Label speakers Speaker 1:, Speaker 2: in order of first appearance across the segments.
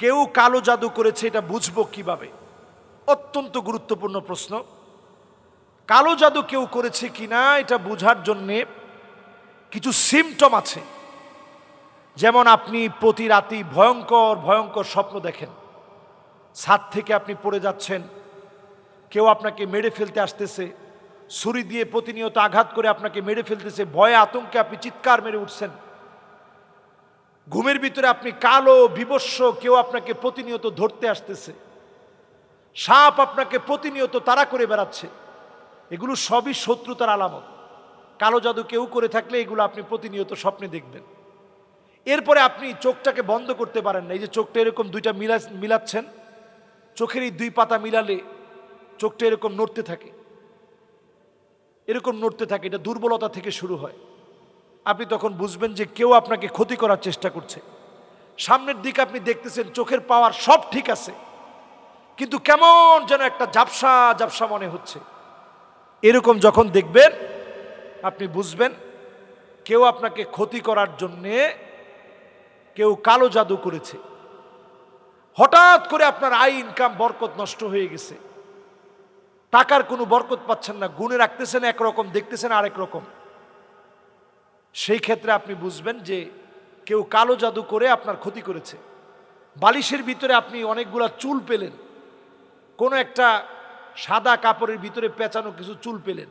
Speaker 1: কেউ কালো জাদু করেছে, এটা বুঝব কীভাবে? অত্যন্ত গুরুত্বপূর্ণ প্রশ্ন। কালো জাদু কেউ করেছে কিনা, এটা বোঝার জন্যে কিছু সিমটম আছে। যেমন আপনি প্রতি রাতেই ভয়ঙ্কর ভয়ঙ্কর স্বপ্ন দেখেন। ছাদ থেকে আপনি পড়ে যাচ্ছেন, কেউ আপনাকে মেরে ফেলতে আসতেছে, ছুরি দিয়ে প্রতিনিয়ত আঘাত করে আপনাকে মেরে ফেলতেছে, ভয়ে, আতঙ্কে আপনি চিৎকার মেরে উঠছেন। ঘুমের ভিতরে আপনি কালো বিবস্ব কেউ আপনাকে প্রতিনিয়ত ধরতে আসতেছে। সাপ আপনাকে প্রতিনিয়ত তারা করে বেড়াচ্ছে। এগুলো সবই শত্রুতার আলামত। কালো জাদু কেউ করে থাকলে এগুলো আপনি প্রতিনিয়ত স্বপ্নে দেখবেন। এরপরে আপনি চোখটাকে বন্ধ করতে পারেন না। এই যে চোখটা এরকম দুইটা মিলা, মিলাচ্ছেন, চোখের এই দুই পাতা মিলালে চোখটা এরকম নড়তে থাকে। এরকম নড়তে থাকে, এটা দুর্বলতা থেকে শুরু হয়। আপনি তখন বুঝবেন যে কেউ আপনাকে ক্ষতি করার চেষ্টা করছে। সামনের দিকে আপনি দেখতেছেন চোখের পাওয়ার সব ঠিক আছে। কিন্তু কেমন যেন একটা জাপসা জাপসা মনে হচ্ছে। এরকম যখন দেখবেন, আপনি বুঝবেন, কেউ আপনাকে ক্ষতি করার জন্যে কেউ কালো জাদু করেছে। হঠাৎ করে আপনার আয় ইনকাম বরকত নষ্ট হয়ে গেছে। টাকার কোনো বরকত পাচ্ছেন না গুণে রাখতেছেন, একরকম, দেখতেছেন আরেক রকম। সেই ক্ষেত্রে আপনি বুঝবেন যে কেউ কালো জাদু করে আপনার ক্ষতি করেছে। বালিশের ভিতরে আপনি অনেকগুলা চুল পেলেন। কোনো একটা সাদা কাপড়ের ভিতরে পেঁচানো কিছু চুল পেলেন।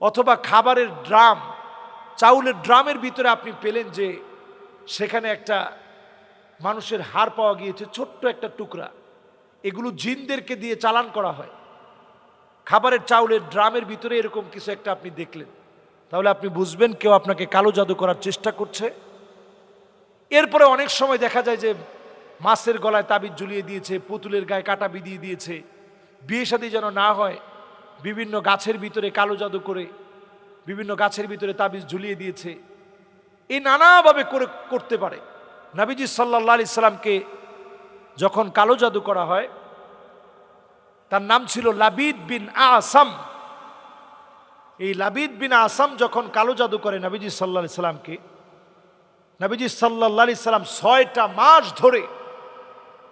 Speaker 1: অথবা খাবারের ড্রাম, চাউলের ড্রামের ভিতরে আপনি পেলেন যে সেখানে একটা মানুষের হাড় পাওয়া গিয়েছে, ছোট্ট একটা টুকরা। এগুলো জিনদেরকে দিয়ে চালান করা হয়। খাবারের, চাউলের, ড্রামের ভিতরে এরকম কিছু একটা আপনি দেখলেন। তাহলে আপনি বুঝবেন কেউ আপনাকে কালো জাদু করার চেষ্টা করছে। এরপরে অনেক সময় দেখা যায় যে মাছের গলায় তাবিজ ঝুলিয়ে দিয়েছে, পুতুলের গায়ে কাটা বিদিয়ে দিয়েছে। বিয়ে শাদী যেন না হয়, বিভিন্ন গাছের ভিতরে কালো জাদু করে, বিভিন্ন গাছের ভিতরে তাবিজ ঝুলিয়ে দিয়েছে। এই নানাভাবে করে করতে পারে। নাবিজি সাল্লাহ আলি সাল্লামকে যখন কালো জাদু করা হয়, তার নাম ছিল লাবিদ বিন আসাম। এই লাবিদ বিন আসাম যখন কালো জাদু করে নাবিজি সাল্লা সাল্লামকে, নাবিজি সাল্লাহ আলি সাল্লাম ছয়টা মাস ধরে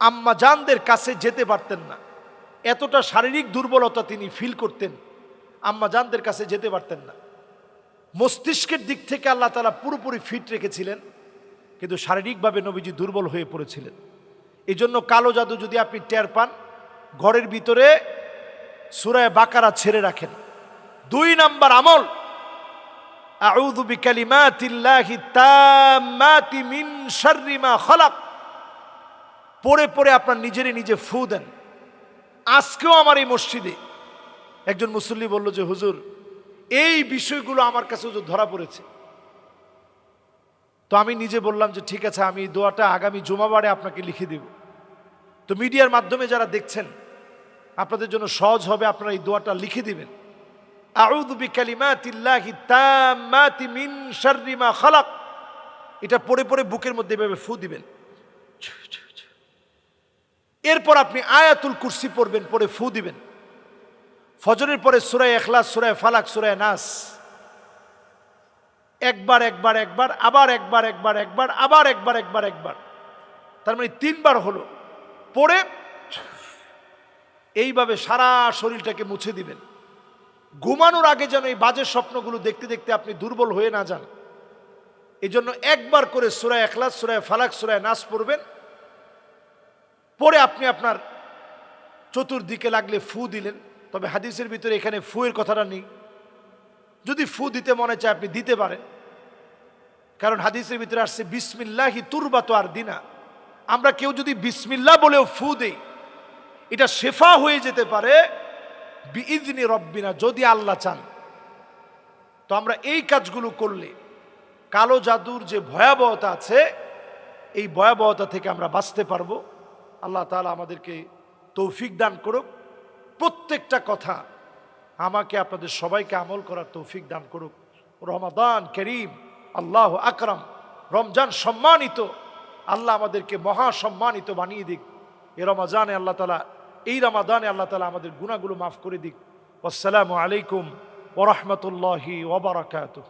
Speaker 1: আম্মা জানদের কাছে যেতে পারতেন না। এতটা শারীরিক দুর্বলতা তিনি ফিল করতেন, আম্মা জানদের কাছে যেতে পারতেন না। মস্তিষ্কের দিক থেকে আল্লাহ তালা পুরোপুরি ফিট রেখেছিলেন, কিন্তু শারীরিকভাবে নবীজি দুর্বল হয়ে পড়েছিলেন। এই জন্য কালো জাদু যদি আপনি টের পান, ঘরের ভিতরে সুরায় বাকারা ছেড়ে রাখেন। দুই নাম্বার আমল। আউযু বিকালিমাতিল্লাহি তাম্মাতি মিন শাররি মা খালাক। পড়ে পড়ে আপনার নিজেরই নিজে ফু দেন। আজকেও আমার এই মসজিদে একজন মুসল্লি বলল যে, হুজুর, এই বিষয়গুলো আমার কাছে হুজুর ধরা পড়েছে। তো আমি নিজে বললাম যে, ঠিক আছে, আমি দোয়াটা আগামী জুমাবারে আপনাকে লিখে দেব। তো মিডিয়ার মাধ্যমে যারা দেখছেন, আপনাদের জন্য সহজ হবে আপনারা এই দোয়াটা লিখে দিবেন। আউযু বিকালিমাতিল্লাহি তাম্মাতি মিন শাররি মা খালাক। এটা পড়ে পড়ে বুকের মধ্যে এভাবে ফু দিবেন। এরপর আপনি আয়াতুল কুরসি পড়বেন, পড়ে ফু দিবেন। ফজরের পরে সুরায় এখলাস সুরায় ফালাক সুরায় নাস। একবার একবার একবার, আবার একবার একবার একবার, আবার একবার একবার একবার। তার মানে তিনবার হলো। পড়ে এইভাবে সারা শরীরটাকে মুছে দিবেন। ঘুমানোর আগে যেন এই বাজে স্বপ্নগুলো দেখতে দেখতে আপনি দুর্বল হয়ে না যান। এই জন্য একবার করে সুরায় এখলাস সুরায় ফালাক সুরায় নাচ পড়বেন। পরে আপনি আপনার চতুর্দিকে লাগলে ফু দিলেন। তবে হাদিসের ভিতরে এখানে ফুয়ের কথাটা নেই। যদি ফু দিতে মনে চায় আপনি দিতে পারেন। কারণ হাদিসের ভিতরে আসছে, বিসমিল্লাহি তুরবা তো আর দিনা। আমরা কেউ যদি বিসমিল্লাহ বলেও ফু দেই, এটা শেফা হয়ে যেতে পারে। বিইজনি রব্বিনা, যদি আল্লাহ চান। তো আমরা এই কাজগুলো করলে, কালো জাদুর যে ভয়াবহতা আছে, এই ভয়াবহতা থেকে আমরা বাঁচতে পারব। আল্লাহ তালা আমাদেরকে তৌফিক দান করুক। প্রত্যেকটা কথা আমাকে, আপনাদের সবাইকে আমল করার তৌফিক দান করুক। রমাদান করিম, আল্লাহ আকরাম। রমজান সম্মানিত, আল্লাহ আমাদেরকে মহা সম্মানিত বানিয়ে দিক। এ রমাজানে আল্লাহ তালা এই রমাদানে আল্লাহ তালা আমাদের গুণাগুলো মাফ করে দিক। আসসালামু আলাইকুম ওরহমতুল্লাহি ওবরাকাতুহ